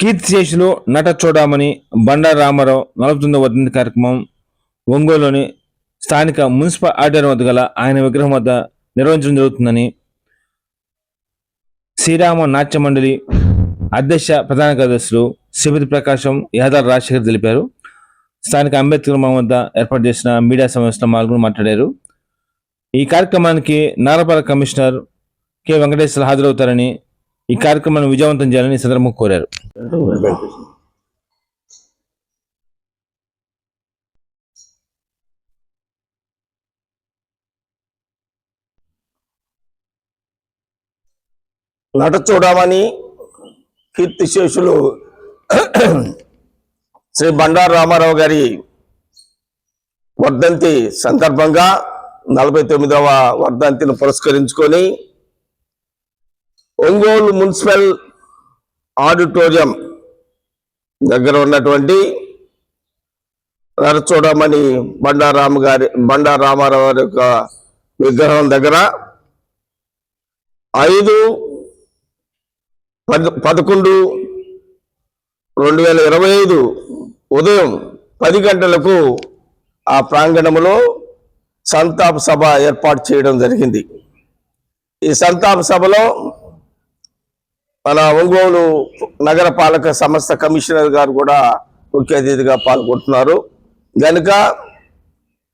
కీర్తి శేషులు నట చూడమని బండారు రామారావు నలభై తొమ్మిదవ వర్ధంతి కార్యక్రమం ఒంగోలులోని స్థానిక మున్సిపల్ ఆడిటోరియం వద్ద గల ఆయన విగ్రహం వద్ద నిర్వహించడం జరుగుతుందని శ్రీరామ నాట్య మండలి అధ్యక్ష ప్రధాన కార్యదర్శులు శిబిరి ప్రకాశం యాదార్ రాజశేఖర్ తెలిపారు. స్థానిక అంబేద్కర్ భవన్ వద్ద ఏర్పాటు చేసిన మీడియా సమావేశంలో పాల్గొని మాట్లాడారు. ఈ కార్యక్రమానికి నారపాల కమిషనర్ కె వెంకటేశ్వర హాజరవుతారని ఈ కార్యక్రమాన్ని విజయవంతం చేయాలని ఈ సందర్భంగా కోరారు. నట చూడమని కీర్తిశేషులు శ్రీ బండారు రామారావు గారి వర్ధంతి సందర్భంగా నలభై తొమ్మిదవ వర్ధంతిని పురస్కరించుకొని ఒంగోలు మున్సిపల్ ఆడిటోరియం దగ్గర ఉన్నటువంటి నరచూడమని బండారామ గారి బండారామారావు గారి యొక్క విగ్రహం దగ్గర ఐదు పద్ పదకొండు రెండు వేల ఇరవై ఐదు ఉదయం పది గంటలకు ఆ ప్రాంగణంలో సంతాప సభ ఏర్పాటు చేయడం జరిగింది. ఈ సంతాప సభలో మన ఒంగోలు నగరపాలక సంస్థ కమిషనర్ గారు కూడా ముఖ్య అతిథిగా పాల్గొంటున్నారు. గనుక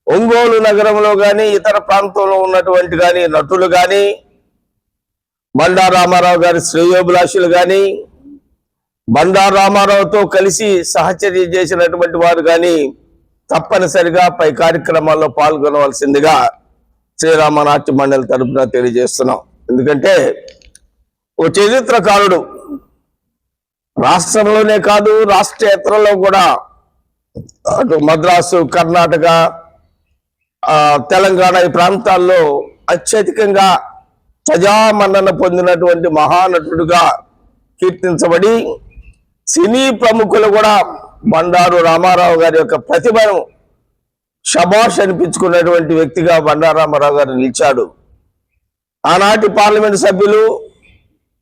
ఒంగోలు నగరంలో కానీ ఇతర ప్రాంతంలో ఉన్నటువంటి కానీ నటులు కానీ బండా రామారావు గారి శ్రేయోభిలాషులు కానీ బండా రామారావుతో కలిసి సహచర్య చేసినటువంటి వారు కానీ తప్పనిసరిగా పై కార్యక్రమాల్లో పాల్గొనవలసిందిగా శ్రీరామనాట్య మండలి తరఫున తెలియజేస్తున్నాం. ఎందుకంటే ఓ చరిత్రకారుడు. రాష్ట్రంలోనే కాదు రాష్ట్రేతరలో కూడా. అటు మద్రాసు కర్ణాటక తెలంగాణ ఈ ప్రాంతాల్లో అత్యధికంగా ప్రజామన్నన పొందినటువంటి మహానటుడుగా కీర్తించబడి సినీ ప్రముఖులు కూడా బండారు రామారావు గారి యొక్క ప్రతిభను షబాష్ అనిపించుకున్నటువంటి వ్యక్తిగా బండారు రామారావు గారు నిలిచాడు. ఆనాటి పార్లమెంట్ సభ్యులు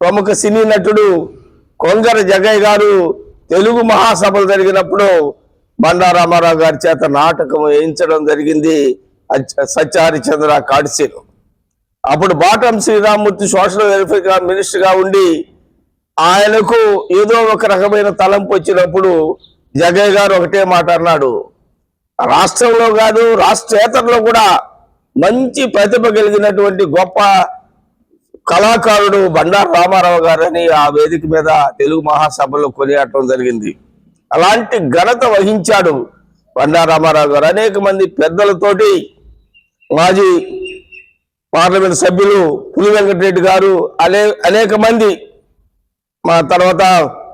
ప్రముఖ సినీ నటుడు కొంగర జగయ్య గారు తెలుగు మహాసభలు జరిగినప్పుడు బండారామారావు గారి చేత నాటకం వేయించడం జరిగింది. అచ్చ- సత్యహరిచంద్ర కాడిసీలు. అప్పుడు బాటం శ్రీరామూర్తి సోషల్ వెల్ఫేర్ మినిస్టర్గా ఉండి ఆయనకు ఏదో ఒక రకమైన తలంపు వచ్చినప్పుడు జగయ్య గారు ఒకటే మాట అన్నాడు. రాష్ట్రంలో కాదు రాష్ట్రేతరలో కూడా మంచి ప్రతిభ కలిగినటువంటి గొప్ప కళాకారుడు బండారు రామారావు గారని ఆ వేదిక మీద తెలుగు మహాసభలో కొనియాడటం జరిగింది. అలాంటి ఘనత వహించాడు బండారు రామారావు గారు. అనేక మంది పెద్దలతోటి మాజీ పార్లమెంట్ సభ్యులు పులి వెంకటరెడ్డి గారు అనే అనేక మంది మా తర్వాత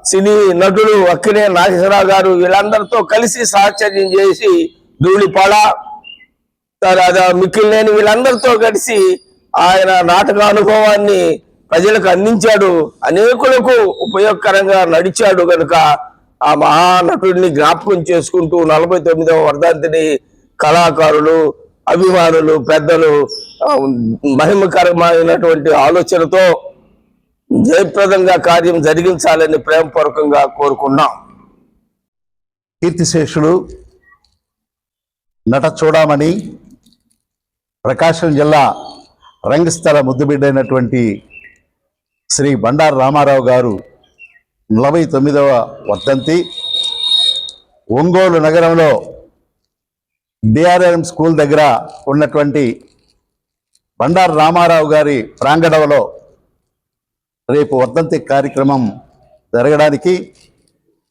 సినీ నటుడు అక్కినే నాగేశ్వరరావు గారు వీళ్ళందరితో కలిసి సాహచర్యం చేసి ధూళిపాడ తర్వాత మిక్కిలినేని వీళ్ళందరితో కలిసి ఆయన నాటక అనుభవాన్ని ప్రజలకు అందించాడు. అనేకులకు ఉపయోగకరంగా నడిచాడు కనుక ఆ మహానటుడిని జ్ఞాపకం చేసుకుంటూ నలభై తొమ్మిదవ వర్ధంతిని కళాకారులు అభిమానులు పెద్దలు మహిమకరమైనటువంటి ఆలోచనతో జయప్రదంగా కార్యం జరిగించాలని ప్రేమపూర్వకంగా కోరుకున్నాం. కీర్తిశేషుడు నట చూడమని ప్రకాశం జిల్లా రంగస్థల ముద్దుబిడ్డైనటువంటి శ్రీ బండారు రామారావు గారు నలభై తొమ్మిదవ వర్ధంతి. ఒంగోలు నగరంలో డిఆర్ఎం స్కూల్ దగ్గర ఉన్నటువంటి బండారు రామారావు గారి ప్రాంగణంలో రేపు వర్ధంతి కార్యక్రమం జరగడానికి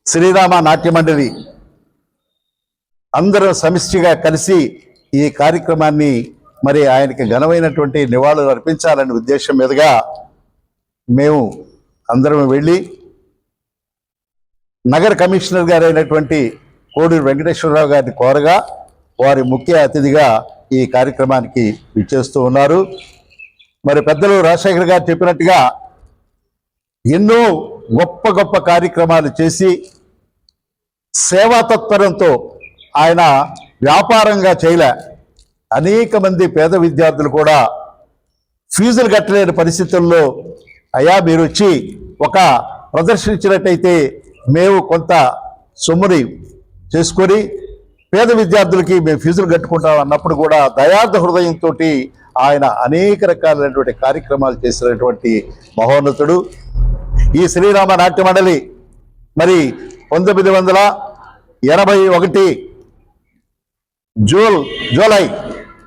శ్రీరామ నాట్య మండలి అందరూ సమిష్టిగా కలిసి ఈ కార్యక్రమాన్ని మరి ఆయనకి ఘనమైనటువంటి నివాళులు అర్పించాలనే ఉద్దేశం మీదుగా మేము అందరం వెళ్ళి నగర కమిషనర్ గారైనటువంటి కోడూరు వెంకటేశ్వరరావు గారిని కోరగా వారి ముఖ్య అతిథిగా ఈ కార్యక్రమానికి ఇచ్చేస్తూ ఉన్నారు. మరి పెద్దలు రాజశేఖర్ గారు చెప్పినట్టుగా ఎన్నో గొప్ప గొప్ప కార్యక్రమాలు చేసి సేవా తత్పరంతో ఆయన వ్యాపారంగా చేయలే. అనేక మంది పేద విద్యార్థులు కూడా ఫీజులు కట్టలేని పరిస్థితుల్లో అయ్యా మీరు వచ్చి ఒక ప్రదర్శించినట్టయితే మేము కొంత సొమ్ముని చేసుకొని పేద విద్యార్థులకి మేము ఫీజులు కట్టుకుంటాం అన్నప్పుడు కూడా దయార్థ హృదయంతో ఆయన అనేక రకాలైనటువంటి కార్యక్రమాలు చేసినటువంటి మహోన్నతుడు. ఈ శ్రీరామ నాట్య మండలి మరి పంతొమ్మిది వందల ఎనభై ఒకటి జూల్ జూలై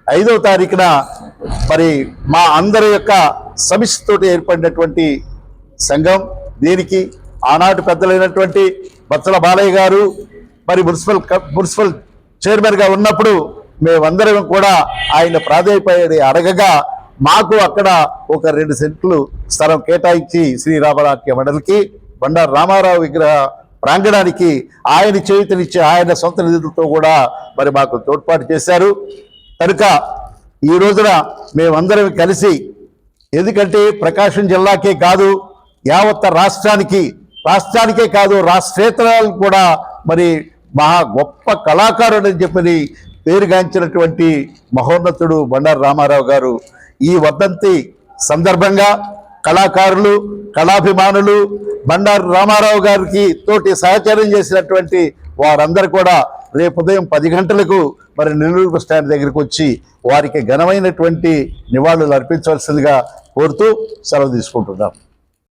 ఐదవ తారీఖున మరి మా అందరి యొక్క సమిష్టితోటి ఏర్పడినటువంటి సంఘం దీనికి ఆనాటి పెద్దలైనటువంటి బచ్చల బాలయ్య గారు మరి మున్సిపల్ మున్సిపల్ చైర్మన్గా ఉన్నప్పుడు మేమందరం కూడా ఆయన ప్రాధాన్యపడి అడగగా మాకు అక్కడ ఒక రెండు సెంట్లు స్థలం కేటాయించి శ్రీరామనాట్య మండలికి బండారు రామారావు విగ్రహ ప్రాంగణానికి ఆయన చేతులిచ్చి ఆయన సొంత నిధులతో కూడా మరి మాకు తోడ్పాటు చేశారు. కనుక ఈ రోజున మేమందరం కలిసి ఎందుకంటే ప్రకాశం జిల్లాకే కాదు యావత్ రాష్ట్రానికి రాష్ట్రానికే కాదు రాష్ట్రేతరాలు కూడా మరి మహా గొప్ప కళాకారుడు అని చెప్పని పేరుగాంచినటువంటి మహోన్నతుడు బండారు రామారావు గారు ఈ వర్ధంతి సందర్భంగా కళాకారులు కళాభిమానులు బండారు రామారావు గారికి తోటి సహచరం చేసినటువంటి వారందరూ కూడా రేపు ఉదయం పది గంటలకు మరి నెల్లూరు స్టాండ్ దగ్గరికి వచ్చి వారికి ఘనమైనటువంటి నివాళులు అర్పించవలసిందిగా కోరుతూ సెలవు తీసుకుంటున్నాం.